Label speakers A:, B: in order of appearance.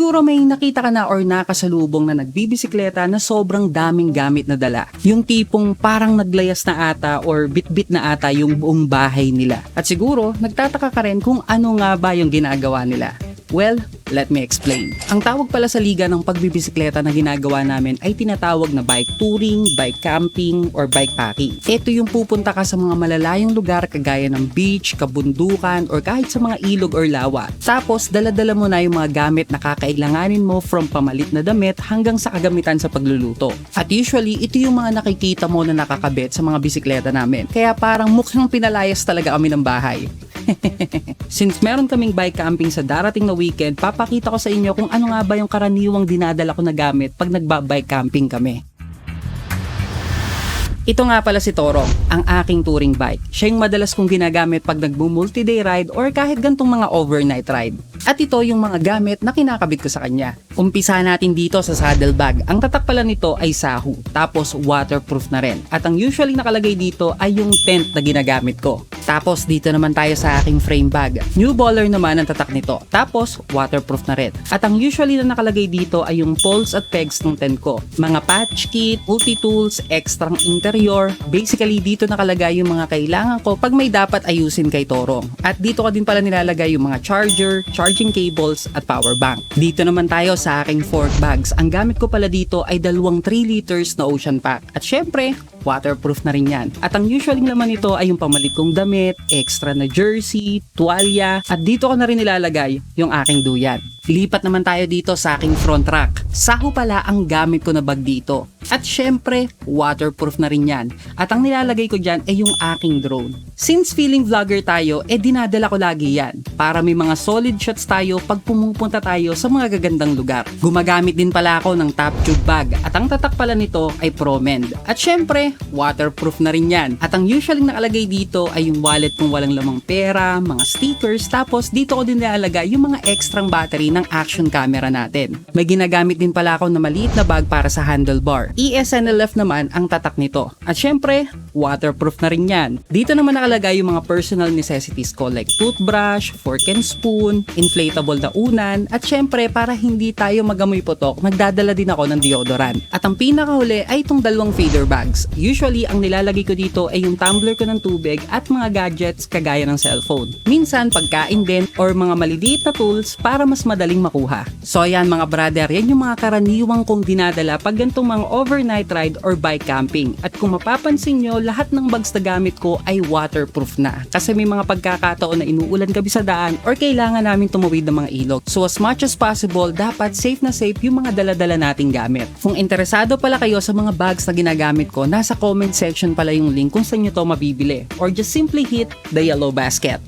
A: Siguro may nakita ka na or nakasalubong na nagbibisikleta na sobrang daming gamit na dala. Yung tipong parang naglayas na ata or bitbit na ata yung buong bahay nila. At siguro, nagtataka ka rin kung ano nga ba yung ginagawa nila. Well, let me explain. Ang tawag pala sa liga ng pagbibisikleta na ginagawa namin ay tinatawag na bike touring, bike camping, or bike packing. Ito yung pupunta ka sa mga malalayong lugar kagaya ng beach, kabundukan, or kahit sa mga ilog or lawa. Tapos, daladala mo na yung mga gamit na kakailanganin mo from pamalit na damit hanggang sa kagamitan sa pagluluto. At usually, ito yung mga nakikita mo na nakakabit sa mga bisikleta namin. Kaya parang mukhang pinalayas talaga kami ng bahay. Since meron kaming bike camping sa darating na weekend, papakita ko sa inyo kung ano nga ba yung karaniwang dinadala ko na gamit pag nagba-bike camping kami. Ito nga pala si Toro, ang aking touring bike. Siya yung madalas kong ginagamit pag nagbo-multi-day ride or kahit gantong mga overnight ride. At ito yung mga gamit na kinakabit ko sa kanya. Umpisa natin dito sa saddlebag. Ang tatak pala nito ay sahu, tapos waterproof na rin. At ang usually nakalagay dito ay yung tent na ginagamit ko. Tapos dito naman tayo sa aking frame bag. New baller naman ang tatak nito. Tapos waterproof na rin. At ang usually na nakalagay dito ay yung poles at pegs ng tent ko. Mga patch kit, multi-tools, extrang interior. Basically dito nakalagay yung mga kailangan ko pag may dapat ayusin kay Torong. At dito ko din pala nilalagay yung mga charger, charging cables at power bank. Dito naman tayo sa aking fork bags. Ang gamit ko pala dito ay dalawang 3 liters na ocean pack. At syempre, waterproof na rin yan. At ang usually naman ito ay yung pamalit kong damit, extra na jersey, tuwalya, at dito ko na rin nilalagay yung aking duyan. Lipat naman tayo dito sa aking front rack. Saho pala ang gamit ko na bag dito. At syempre, waterproof na rin yan. At ang nilalagay ko dyan ay yung aking drone. Since feeling vlogger tayo, eh dinadala ko lagi yan. Para may mga solid shots tayo pag pumupunta tayo sa mga gagandang lugar. Gumagamit din pala ako ng top tube bag. At ang tatak pala nito ay ProMend. At syempre, waterproof na rin yan. At ang usually nakalagay dito ay yung wallet kung walang lamang pera, mga stickers, tapos dito ko din nilalagay yung mga extrang battery ng action camera natin. May ginagamit din pala ako na maliit na bag para sa handlebar. ESNLF naman ang tatak nito. At syempre, waterproof na rin yan. Dito naman nakalagay yung mga personal necessities ko like toothbrush, fork and spoon, inflatable na unan, at syempre para hindi tayo magamoy putok, nagdadala din ako ng deodorant. At ang pinakahuli ay itong dalawang feeder bags. Usually, ang nilalagay ko dito ay yung tumbler ko ng tubig at mga gadgets kagaya ng cellphone. Minsan, pagkain din or mga maliliit na tools para mas madaling makuha. So ayan mga brother, yan yung mga karaniwang kong dinadala pag gantong mga overnight ride or bike camping. At kung mapapansin nyo, lahat ng bags na gamit ko ay waterproof na. Kasi may mga pagkakataon na inuulan kami sa daan or kailangan namin tumawid ng mga ilog. So as much as possible, dapat safe na safe yung mga daladala nating gamit. Kung interesado pala kayo sa mga bags na ginagamit ko, nasa comment section pala yung link kung saan nyo to mabibili. Or just simply hit the yellow basket.